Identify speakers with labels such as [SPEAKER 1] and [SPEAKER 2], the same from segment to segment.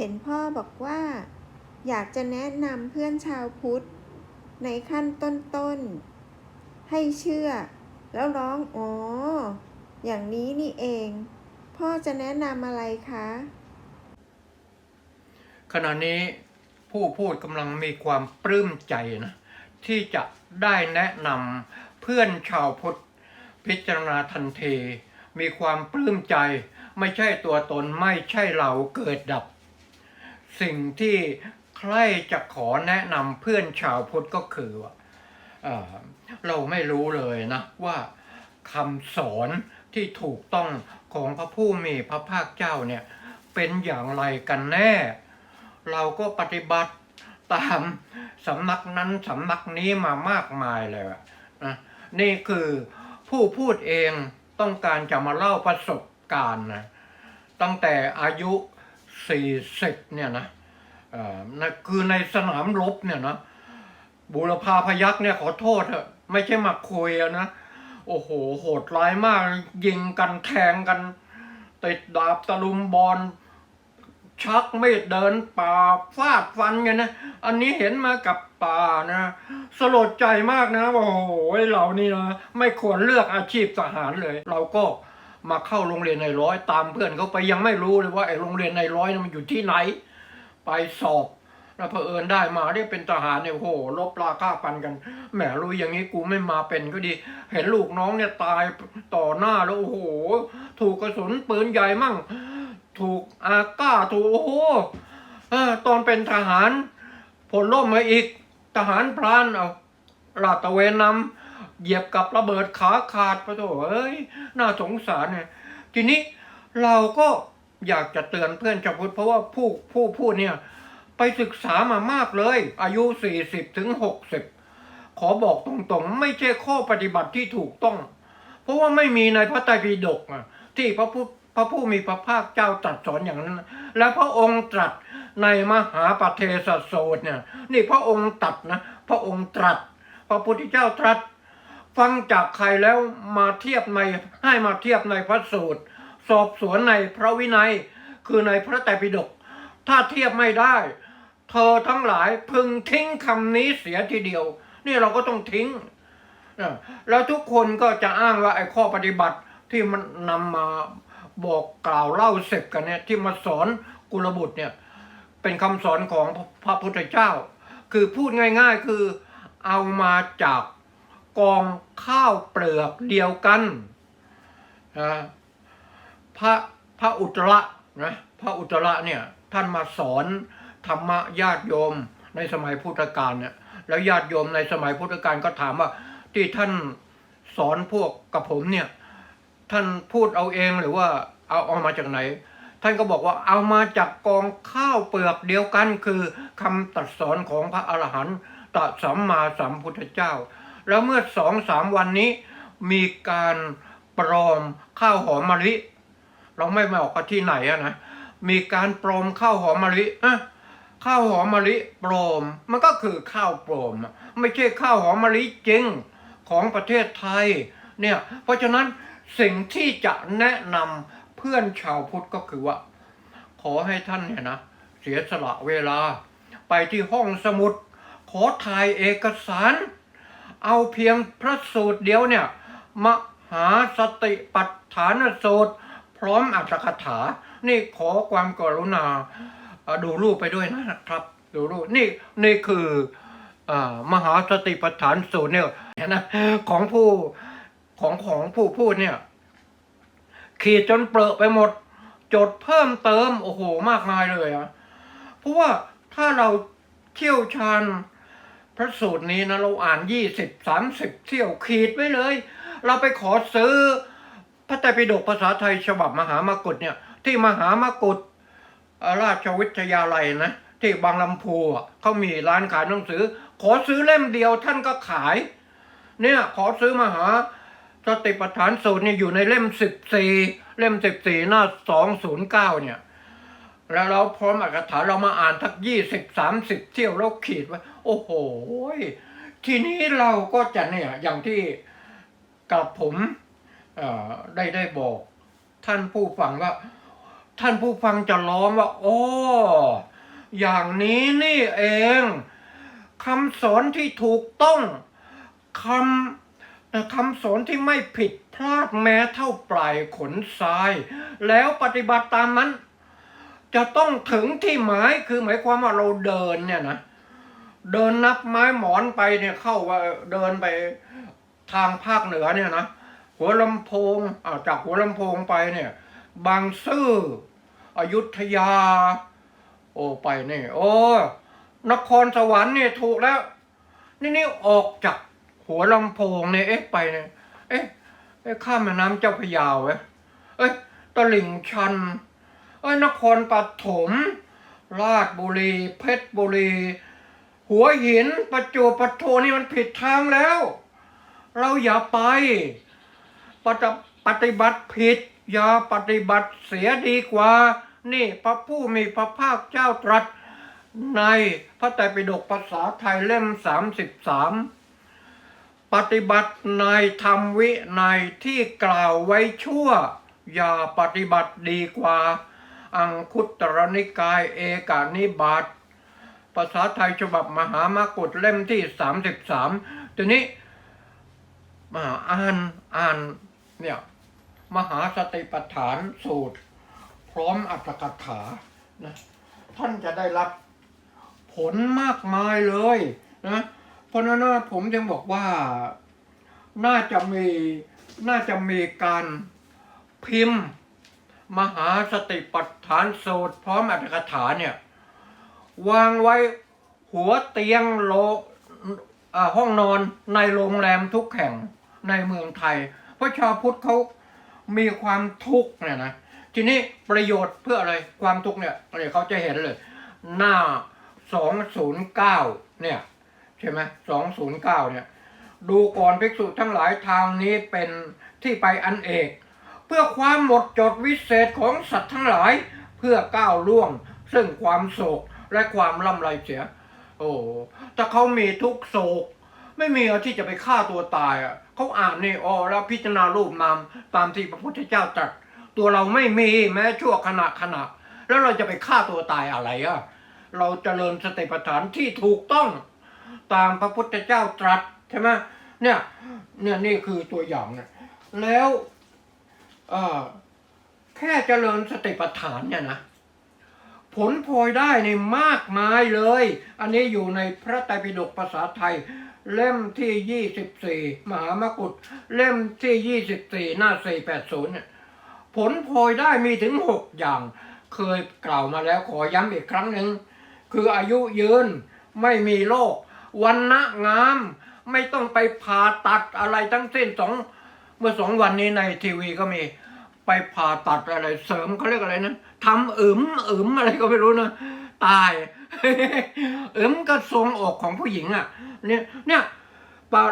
[SPEAKER 1] เห็นพ่อบอกว่า อยากจะแนะนำเพื่อนชาวพุทธ ในขั้นต้นๆ ให้เชื่อ แล้วร้องอ๋ออย่างนี้นี่เอง พ่อจะแนะนำอะไรคะ
[SPEAKER 2] ขณะนี้ผู้พูดกำลังมีความปลื้มใจนะ ที่จะได้แนะนำเพื่อนชาวพุทธ พิจารณาทันที มีความปลื้มใจ ไม่ใช่ตัวตนไม่ใช่เราเกิดดับ สิ่งที่ใครจะขอแนะนำเพื่อนชาวพุทธก็คือว่าเอ่อเราไม่รู้เลยนะว่าคำสอนที่ถูกต้องของพระผู้มีพระภาคเจ้าเนี่ยเป็นอย่างไรกันแน่ เราก็ปฏิบัติตามสำนักนั้นสำนักนี้มามากมายเลยอะนะนี่คือผู้พูดเองต้องการจะมาเล่าประสบการณ์นะตั้งแต่อายุ 40เนี่ยนะอ่อนะคือในสนามรบเนี่ยนะบุรพาพยักษ์เนี่ยขอโทษเถอะไม่ใช่มาคุยนะโอ้โห โหดร้ายมาก ยิงกันแทงกันติดดาบตะลุมบอลชักมีดเดินป่าฟาดฟันกันนะ อันนี้เห็นมากับตานะ สลดใจมากนะ โอ้โหเรานี่นะ ไม่ควรเลือกอาชีพทหารเลย เราก็ มาเข้าโรงเรียนในร้อยตามเพื่อนเขาไปยังไม่รู้เลยว่าไอ้โรงเรียนในร้อยนั้นมันอยู่ที่ไหน ไปสอบแล้วเผอิญได้มาได้เป็นทหารเนี่ยโอ้โหลบราค่าปันกันแหมรู้อย่างนี้กูไม่มาเป็นก็ดี เห็นลูกน้องเนี่ยตายต่อหน้าแล้วโอ้โห ถูกกระสุนปืนใหญ่มั่ง ถูกอาก้าถูกโอ้โหตอนเป็นทหารผลล่มมาอีกทหารพรานเอาลาดตะเวนนำ เหยียบกับระเบิดขาขาดไปโถเอ้ยน่าสงสารเนี่ยทีนี้เราก็อยากจะเตือนเพื่อนชาวพุทธเพราะว่าผู้ผู้พูดเนี่ย ไปศึกษามามากเลย อายุ 40ถึง60 ขอบอกตรงๆ ไม่ใช่ข้อปฏิบัติที่ถูกต้อง เพราะว่าไม่มีในพระไตรปิฎกอะที่พระผู้พระผู้มีพระภาคเจ้าตรัสสอนอย่างนั้น และพระองค์ตรัสในมหาปเทศโสตเนี่ย นี่พระองค์ตรัสนะ พระองค์ตรัส พระพุทธเจ้าตรัส ฟังจากใครแล้วมาเทียบในให้มาเทียบในพระสูตร สอบสวนในพระวินัย คือในพระไตรปิฎกถ้าเทียบไม่ได้ เธอทั้งหลายพึงทิ้งคำนี้เสียทีเดียว นี่เราก็ต้องทิ้ง แล้วทุกคนก็จะอ้างว่าไอ้ข้อปฏิบัติที่มันนำมาบอกกล่าวเล่าเสร็จกันเนี่ยที่มาสอนกุลบุตรเนี่ยเป็นคำสอนของพระพุทธเจ้า คือพูดง่ายๆคือเอามาจาก กองข้าวเปลือกเดียวกันนะพระพระอุตระนะพระอุตระเนี่ยท่านมาสอนธรรมะญาติโยมในสมัยพุทธกาลเนี่ยแล้วญาติโยมในสมัยพุทธกาลก็ถามว่าที่ท่านสอนพวกกับผมเนี่ยท่านพูดเอาเองหรือว่าเอาเอามาจากไหน ท่านก็บอกว่าเอามาจากกองข้าวเปลือกเดียวกัน คือคำตรัสสอนของพระอรหันตสัมมาสัมพุทธเจ้า แล้วเมื่อสองสามวันนี้มีการปลอมข้าวหอมมะลิ เราไม่มาออกกันที่ไหนอะนะ มีการปลอมข้าวหอมมะลิอะข้าวหอมมะลิปลอม มันก็คือข้าวปลอม ไม่ใช่ข้าวหอมมะลิจริงของประเทศไทยเนี่ยเพราะฉะนั้นสิ่งที่จะแนะนำเพื่อนชาวพุทธก็คือว่า ขอให้ท่านเนี่ยนะเสียสละเวลา ไปที่ห้องสมุด ขอถ่ายเอกสาร เอาเพียงพระสูตรเดียวเนี่ยมหาสติปัฏฐานสูตร พร้อมอัตถกถา นี่ขอความกรุณาดูรูปไปด้วยนะครับ ดูรูปนี่นี่คืออมหาสติปัฏฐานสูตรเนี่ยนะของผู้ของของผู้พูดเนี่ย ขีดจนเปรอะไปหมด จดเพิ่มเติม โอ้โห มากมายเลยอะเพราะว่าถ้าเราเที่ยวชาญ พระสูตรนี้นะเราอ่านยี่สิบสามสิบเที่ยวขีดไว้เลย เราไปขอซื้อ พระไตรปิฎกภาษาไทยฉบับมหามกุฏเนี่ย ที่มหามกุฏราชวิทยาลัยนะ ที่บางลำพูเขามีร้านขายหนังสือ ขอซื้อเล่มเดียวท่านก็ขาย เนี่ยขอซื้อมหาสติปัฏฐานสูตรเนี่ยอยู่ในเล่มสิบสี่เล่มสิบสี่หน้าสองศูนย์เก้าเนี่ย แล้วเราพร้อมอักถาเรามาอ่านทักยี่สิบสามสิบเที่ยวแล้วขีดไว้ โอ้โห ทีนี้เราก็จะเนี่ยอย่างที่กับผมได้ได้บอก ท่านผู้ฟังว่า ท่านผู้ฟังจะร้องว่าโอ้อย่างนี้นี่เองคำสอนที่ถูกต้องคำคำสอนที่ไม่ผิดพลาดแม้เท่าปลายขนทราย แล้วปฏิบัติตามนั้น จะต้องถึงที่หมายคือหมายความว่าเราเดินเนี่ยนะ เดินนับไม้หมอนไปเนี่ยเข้าว่าเดินไปทางภาคเหนือเนี่ยนะหัวลำโพงอาจากหัวลำโพงไปเนี่ย บางซื่ออยุธยา โอ้ไปนี่ โอ้นครสวรรค์เนี่ยถูกแล้ว นี่นี่ออกจากหัวลำโพงเนี่ยเอ๊ะไปเนี่ยเอ๊ะเอ๊ะข้ามแม่น้ำเจ้าพยาเว้ยเอ้ยตลิ่งชันเอ้ยนครปฐมราชบุรี เพชรบุรี หัวหินประจวบประโทนี่มันผิดทางแล้ว เราอย่าไปปฏิปฏิบัติผิด อย่าปฏิบัติเสียดีกว่า นี่พระผู้มีพระภาคเจ้าตรัส ในพระไตรปิฎกภาษาไทยเล่มสามสิบสามปฏิบัติในธรรมวิในที่กล่าวไว้ชั่ว อย่าปฏิบัติดีกว่า อังคุตรนิกายเอกานิบาต ภาษาไทยฉบับมหามากุฏเล่มที่สามสิบสามทีนี้มาอ่านอ่านเนี่ยมหาสติปัฏฐานสูตร พร้อมอัตถกถานะท่านจะได้รับผลมากมายเลยนะเพราะนั้นผมจึงบอกว่าน่าจะมีน่าจะมีการพิมพ์ มหาสติปัฏฐานสูตร พร้อมอัตถกถาเนี่ย วางไว้หัวเตียงโลห้องนอนในโรงแรมทุกแห่งในเมืองไทย เพราะชาวพุทธเขามีความทุกข์เนี่ยนะทีนี้ประโยชน์เพื่ออะไรความทุกข์เนี่ยเนี่ยเขาจะเห็นเลย หน้า209เนี่ยใช่ไหม209เนี่ย ดูก่อนภิกษุทั้งหลายทางนี้เป็นที่ไปอันเอก เพื่อความหมดจดวิเศษของสัตว์ทั้งหลายเพื่อก้าวล่วง ซึ่งความโศก และความล่ำไรเสีย โอ้ถ้าเขามีทุกโศก ไม่มีอะไรที่จะไปฆ่าตัวตายอะเขาอ่านนี่อ๋อแล้วพิจารณารูปนามตามที่พระพุทธเจ้าตรัสตัวเราไม่มีแม้ชั่วขณะขณะ แล้วเราจะไปฆ่าตัวตายอะไรอะเราเจริญสติปัฏฐานที่ถูกต้องตามพระพุทธเจ้าตรัสใช่ไหมเนี่ยเนี่ยนี่คือตัวอย่างเนี่ยแล้วแค่เจริญสติปัฏฐานเนี่ยนะ ผลพลอยได้ในมากมายเลย อันนี้อยู่ในพระไตรปิฎกภาษาไทย เล่มที่ 24 มหามกุฏเล่มที่ 24 หน้า 480เนี่ยผลพลอยได้มีถึง 6 อย่าง เคยกล่าวมาแล้วขอย้ำอีกครั้งหนึ่ง คืออายุยืนไม่มีโรควันณะงาม ไม่ต้องไปผ่าตัดอะไรทั้งสิ้นสองเมื่อสองวันนี้ในทีวีก็มี ไปผ่าตัดอะไรเสริมเขาเรียกอะไรนะทำอึมอึมอะไรก็ไม่รู้นะตายอึมก็ทรงอกของผู้หญิงอะ เนี่ยเนี่ยปะ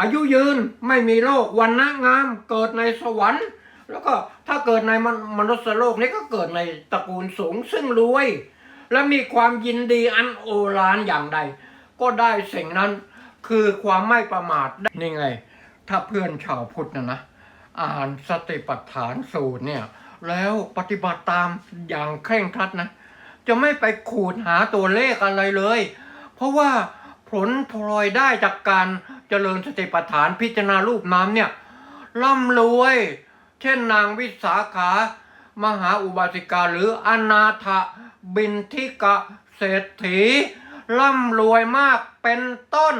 [SPEAKER 2] อายุยืนไม่มีโรควันนะงามเกิดในสวรรค์ แล้วก็ถ้าเกิดในมนมนุษย์โลกนี้ก็เกิดในตระกูลสูงซึ่งรวย และมีความยินดีอันโอฬารอย่างใด ก็ได้สิ่งนั้นคือความไม่ประมาทนี่ไง ถ้าเพื่อนชาวพุทธนะนะ อ่านสติปัฏฐานสูตรเนี่ย แล้วปฏิบัติตามอย่างเคร่งครัดนะ จะไม่ไปขูดหาตัวเลขอะไรเลย เพราะว่าผลพลอยได้จากการเจริญสติปัฏฐานพิจารณารูปน้ำเนี่ยร่ำรวย เช่นนางวิสาขามหาอุบาสิกาหรืออนาถบินทิกะเศรษฐีร่ำรวยมากเป็นต้น